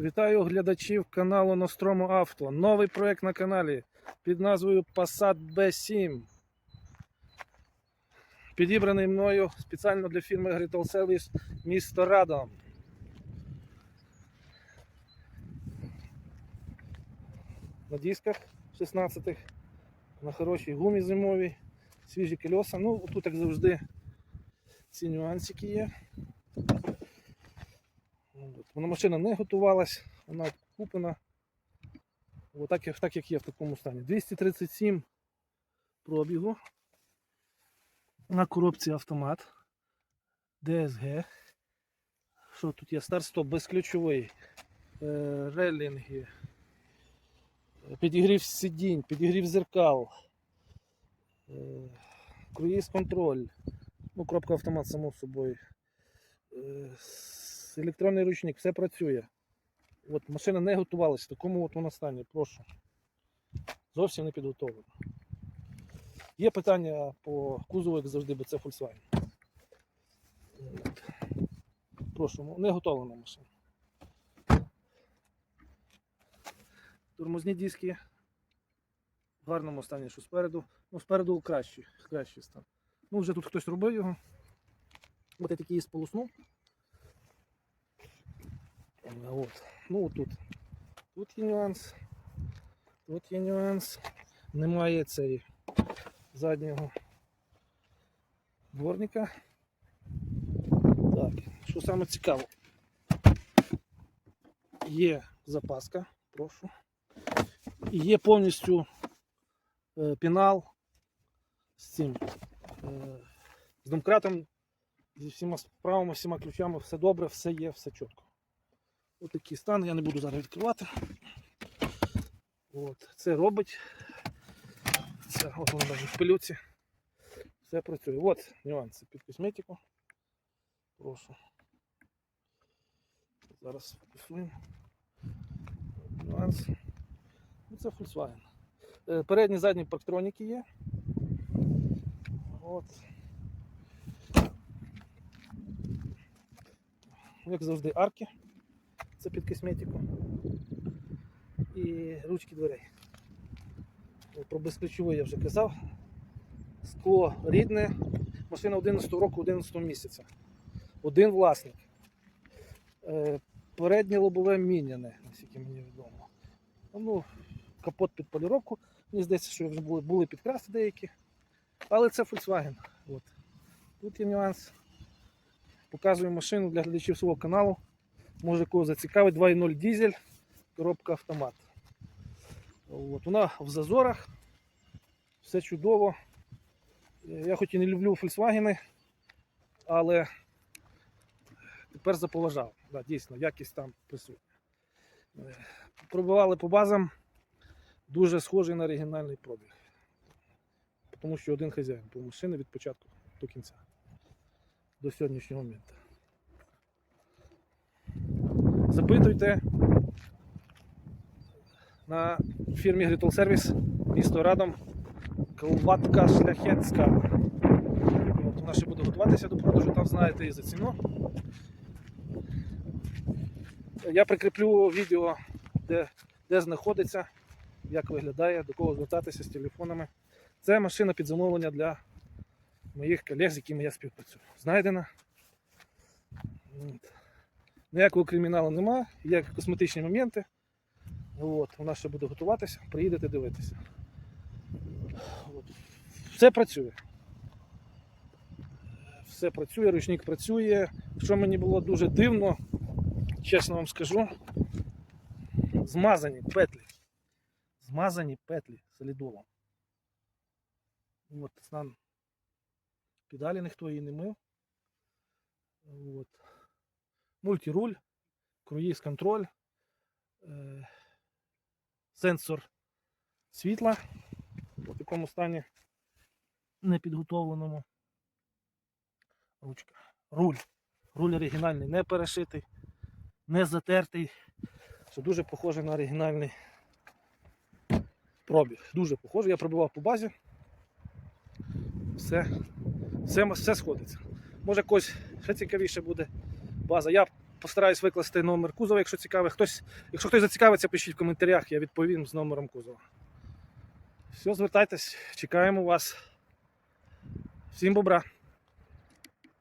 Вітаю глядачів каналу Nostromo Авто. Новий проект на каналі під назвою Passat B7. Підібраний мною спеціально для фірми Agrital Service місто Радом. На дисках 16-х, на хорошій гумі зимовій, свіжі кольоса. Ну, тут, як завжди, ці нюансики є. Вона машина не готувалась, вона куплена. От так, як- є в такому стані. 237 пробігу. На коробці автомат. DSG. Що тут є? Старт-стоп безключовий. Е, релінги. е, Підігрів сидінь, підігрів зеркал. Е, круїз контроль. Ну, коробка автомат, само собою. Електронний ручник, все працює. От машина не готувалася, в такому от вона стані, прошу. Зовсім не підготовлена. Є питання по кузову, як завжди, бо це Volkswagen. Прошу, ну, не готовлена машина. Тормозні диски в гарному стані, що спереду. Ну, спереду кращий, кращий стан. Ну, вже тут хтось робив його. От я такий є От. Ну тут. Тут є нюанс. Тут є нюанс. Немає цієї заднього дворника. Так, що саме цікаво. Є запаска, прошу. Є повністю е, пінал з цим. Е, з домкратом, зі всіма справами, всіма ключами, все добре, все є, все чітко. Ось такий стан, я не буду зараз відкривати. От, це робить. Це от воно навіть в пилюці. Все працює. От нюанси під косметику. Прошу. Зараз фокусуємо. Нюанс. Ну, це Volkswagen. Е, Передні задні парктроніки є. От. Як завжди, арки. Це під косметику. І ручки дверей. Про безключовий я вже казав. Скло рідне. Машина 11 року 11 місяця. Один власник. Е, Переднє лобове міняне, наскільки мені відомо. Ну, капот під поліровку. Мені здається, що вже були, були підкраси деякі. Але це Volkswagen. От. Тут є нюанс. Показую машину для глядачів свого каналу. Може кого зацікавить 2.0 дизель, коробка автомат. От, вона в зазорах, все чудово. Я хоч і не люблю Volkswagen, але тепер заповажав. Да, дійсно, якість там присутня. Пробивали по базам, дуже схожий на оригінальний пробіг. Тому що один хазяїн по машини від початку до кінця, до сьогоднішнього моменту. Запитуйте на фірмі Gritol Service місто Радом Колватка Шляхетська. От вона ще буде готуватися до продажу, там знаєте і за ціну. Я прикріплю відео, де, де знаходиться, як виглядає, до кого звертатися з телефонами. Це машина під замовлення для моїх колег, з якими я співпрацюю. Знайдена. Ніякого криміналу нема, є косметичні моменти. От, вона ще буде готуватися, приїдете дивитися. От. Все працює. Все працює, ручник працює. Що мені було дуже дивно, чесно вам скажу, змазані петлі. Змазані петлі солідолом. От, педалі ніхто її не мив. От. Мультируль, круїз контроль, е, сенсор світла в такому стані непідготовленому. Ручка. Руль. Руль оригінальний, не перешитий, не затертий. Що дуже похоже на оригінальний пробіг. Дуже похоже. Я пробивав по базі. Все, все, все сходиться. Може когось ще цікавіше буде база. Я постараюсь викласти номер кузова, якщо цікавий. Хтось, якщо хтось зацікавиться, пишіть в коментарях, я відповім з номером кузова. Все, звертайтесь, чекаємо вас. Всім бобра.